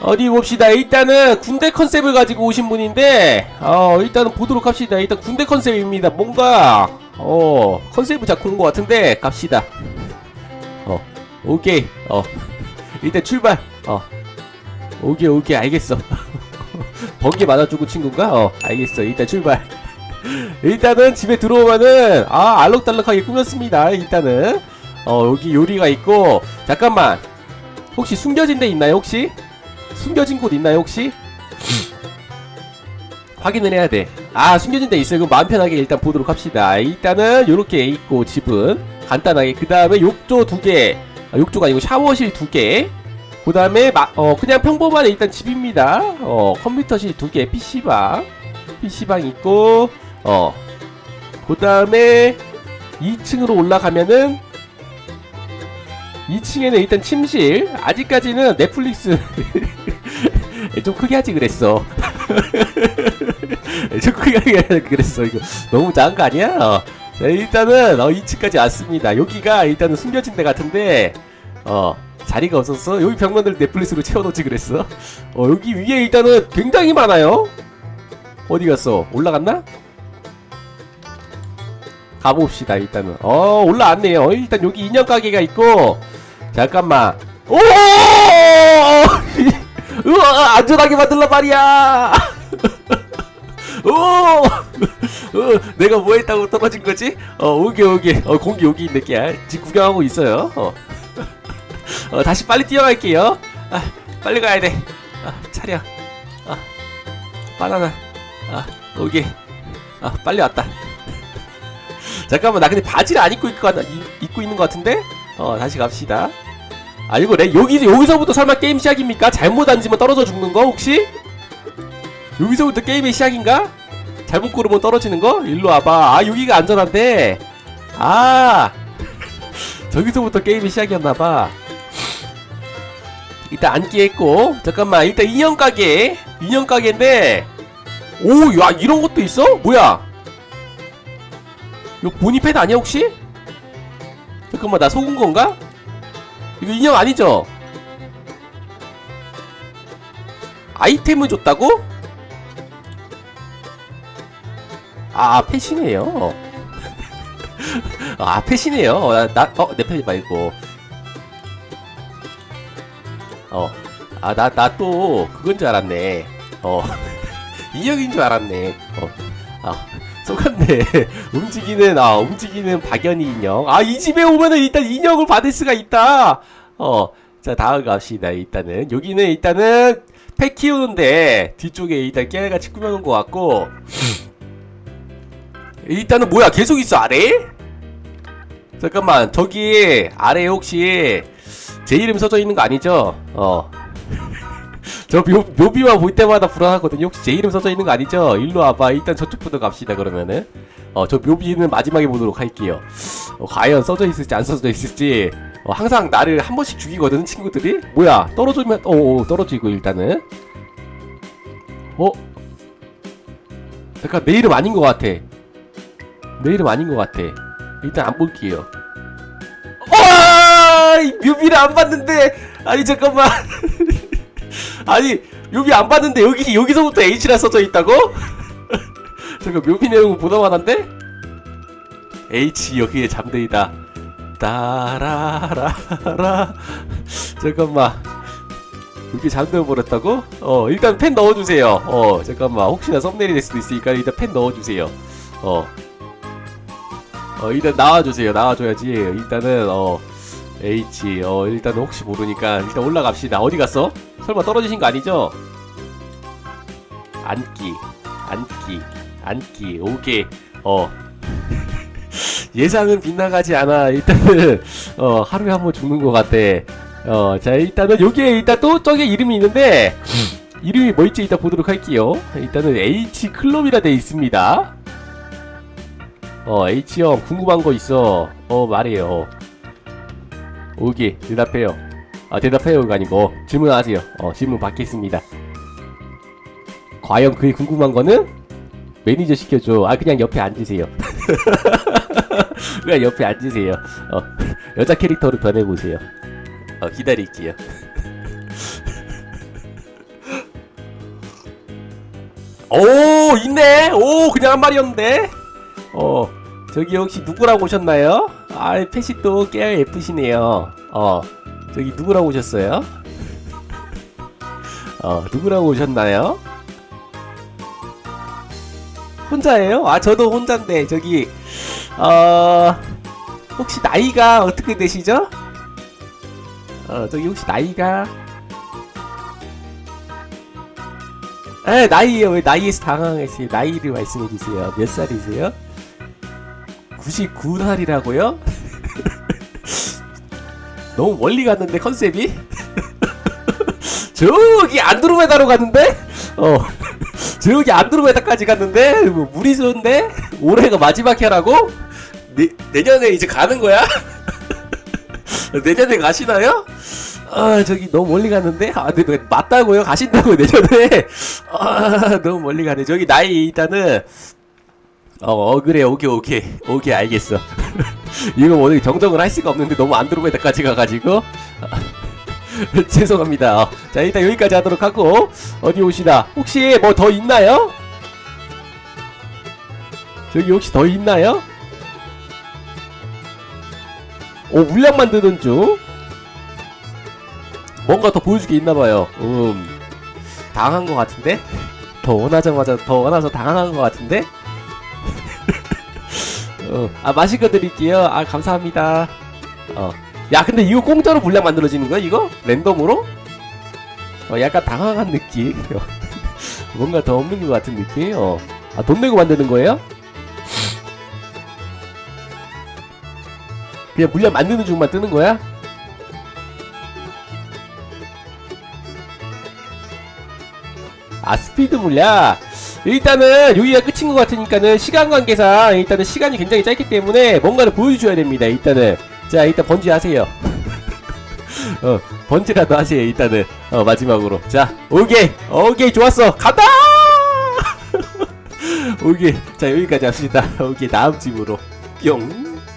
어디 봅시다. 일단은 군대 컨셉을 가지고 오신 분인데, 어, 일단은 보도록 합시다. 일단 군대 컨셉입니다. 뭔가, 어, 컨셉을 잡고 온 것 같은데, 갑시다. 어, 오케이. 어, 일단 출발. 어, 오케이, 오케이. 알겠어. 번개 맞아주고 친구인가? 어, 알겠어. 일단 출발. 일단은 집에 들어오면은, 아, 알록달록하게 꾸몄습니다. 일단은. 어, 여기 요리가 있고, 잠깐만. 혹시 숨겨진 데 있나요, 혹시? 숨겨진 곳 있나요 혹시? 확인을 해야 돼. 아 숨겨진 데 있어요. 그럼 마음 편하게 일단 보도록 합시다. 일단은 요렇게 있고 집은 간단하게 그 다음에 욕조 두 개, 아, 욕조가 아니고 샤워실 두 개. 그 다음에 어 그냥 평범한 일단 집입니다. 어 컴퓨터실 두 개, PC방, PC방 있고 어 그 다음에 2층으로 올라가면은 2층에는 일단 침실 아직까지는 넷플릭스 좀 크게 하지 그랬어 좀 크게 하지 그랬어 이거 너무 작은 거 아니야? 어. 자, 일단은 어, 2층까지 왔습니다 여기가 일단은 숨겨진 데 같은데 어 자리가 없었어 여기 벽면을 넷플릭스로 채워놓지 그랬어 어 여기 위에 일단은 굉장히 많아요 어디 갔어 올라갔나? 가봅시다 일단은. 어 올라왔네요. 어, 일단 여기 인형 가게가 있고. 잠깐만. 오! 우와 안전하게 만들란 말이야. 오! 어, 내가 뭐 했다고 떨어진 거지? 어 오게 오게 어 공기 여기 있네 깨야 집 구경하고 있어요. 어. 어 다시 빨리 뛰어갈게요. 아 빨리 가야 돼. 아, 차려. 아 바나나. 아 오게 아 빨리 왔다 잠깐만 나 근데 바지를 안 입고 있고, 입고 있는 것 같은데? 어 다시 갑시다 아 이거 내 여기 여기서부터 설마 게임 시작입니까? 잘못 앉으면 떨어져 죽는 거 혹시? 여기서부터 게임의 시작인가? 잘못 고르면 떨어지는 거? 일로 와봐 아 여기가 안전한데 아 저기서부터 게임의 시작이었나봐 일단 앉기 했고 잠깐만 일단 인형 가게 인형 가게인데 오 야 이런 것도 있어? 뭐야 이거 보니패드 아니야 혹시? 잠깐만 나 속은 건가? 이거 인형 아니죠? 아이템을 줬다고? 아 펫이네요 아 어, 나, 나, 어, 내 펫이 말고 어, 아, 나, 나 또, 그건 줄 알았네. 어, 인형인 줄 알았네. 어, 아, 속았네. 움직이는, 아, 움직이는 박연이 인형. 아, 이 집에 오면은 일단 인형을 받을 수가 있다. 어, 자, 다음 갑시다. 일단은. 여기는 일단은 펫 키우는데, 뒤쪽에 일단 깨알같이 꾸며놓은 것 같고, 일단은 뭐야, 계속 있어, 아래? 잠깐만, 저기, 아래 혹시, 제 이름 써져 있는 거 아니죠? 어. 저 묘, 묘비만 볼 때마다 불안하거든요. 혹시 제 이름 써져 있는 거 아니죠? 일로 와봐. 일단 저쪽부터 갑시다, 그러면은. 어, 저 묘비는 마지막에 보도록 할게요. 어, 과연 써져 있을지 안 써져 있을지. 어, 항상 나를 한 번씩 죽이거든, 친구들이. 뭐야, 떨어지면, 어, 어 떨어지고, 일단은. 어? 잠깐, 내 이름 아닌 것 같아. 내 이름 아닌 것 같아. 일단 안 볼게요. 와! 이 뮤비를 안 봤는데 아니 잠깐만 아니 뮤비 안 봤는데 여기 여기서부터 H라 써져 있다고? 잠깐 뮤비 내용은 보다만 한데? H 여기에 잠들이다. 따라라라. 잠깐만. 여기 잠들어 버렸다고? 어 일단 펜 넣어주세요. 어 잠깐만. 혹시나 썸네일이 될 수도 있으니까 일단 펜 넣어주세요. 어. 어, 일단 나와주세요. 나와줘야지. 일단은, 어, H, 어, 일단 혹시 모르니까, 일단 올라갑시다. 어디 갔어? 설마 떨어지신 거 아니죠? 앉기, 앉기, 앉기, 오케이, 어. 예상은 빗나가지 않아. 일단은, 어, 하루에 한 번 죽는 것 같아. 어, 자, 일단은 여기에 일단 또 저기 이름이 있는데, 이름이 뭐 있지? 이따 보도록 할게요. 일단은 H 클럽이라 돼 있습니다. 어 H형 궁금한 거 있어 어 말해요 오기 대답해요. 아 대답해요가 아니고 질문하세요. 어 질문 받겠습니다. 과연 그게 궁금한 거는 매니저 시켜줘. 아 그냥 옆에 앉으세요. 그냥 옆에 앉으세요. 어 여자 캐릭터로 변해 보세요. 어 기다릴게요. 오 있네. 오 그냥 한 마리였는데. 어 저기 혹시 누구라고 오셨나요? 아 펫이 또 깨알 예쁘시네요 어 저기 누구라고 오셨어요? 어 누구라고 오셨나요? 혼자예요? 아 저도 혼자인데 저기 어 혹시 나이가 어떻게 되시죠? 어 저기 혹시 나이가 에 나이요 왜 나이에서 당황했어요 나이를 말씀해 주세요 몇 살이세요? 99살이라고요? 너무 멀리 갔는데 컨셉이? 저기 안드로메다로 갔는데? 어 저기 안드로메다까지 갔는데 뭐 무리수인데 올해가 마지막 해라고? 내, 내년에 이제 가는 거야? 내년에 가시나요? 아 저기 너무 멀리 갔는데 아 네, 네, 맞다고요 가신다고요 내년에 아 너무 멀리 가네 저기 나이 일단은 어, 어 그래 오케이 오케이 오케이 알겠어 이거 뭐 정정을 할 수가 없는데 너무 안드로메다까지 가가지고 죄송합니다 어, 자 일단 여기까지 하도록 하고 어디 오시다 혹시 뭐 더 있나요? 저기 혹시 더 있나요? 오 물량 만드는 중 뭔가 더 보여줄 게 있나봐요 음 당한 것 같은데? 더 원하자마자 더 원해서 당한 것 같은데? 어, 아 마실 거 드릴게요 아 감사합니다 어 야 근데 이거 공짜로 물량 만들어지는 거야 이거? 랜덤으로? 어 약간 당황한 느낌 뭔가 더 없는 것 같은 느낌 어 아 돈 내고 만드는 거예요? 그냥 물량 만드는 중만 뜨는 거야? 아 스피드 물량 일단은 여기가 끝인 것 같으니까는 시간 관계상 일단은 시간이 굉장히 짧기 때문에 뭔가를 보여주셔야 됩니다 일단은. 자 일단 번지 하세요. 어 번지라도 하세요 일단은. 어 마지막으로. 자 오케이. 오케이 좋았어. 간다! 오케이. 자 여기까지 합시다. 오케이 다음 집으로. 뿅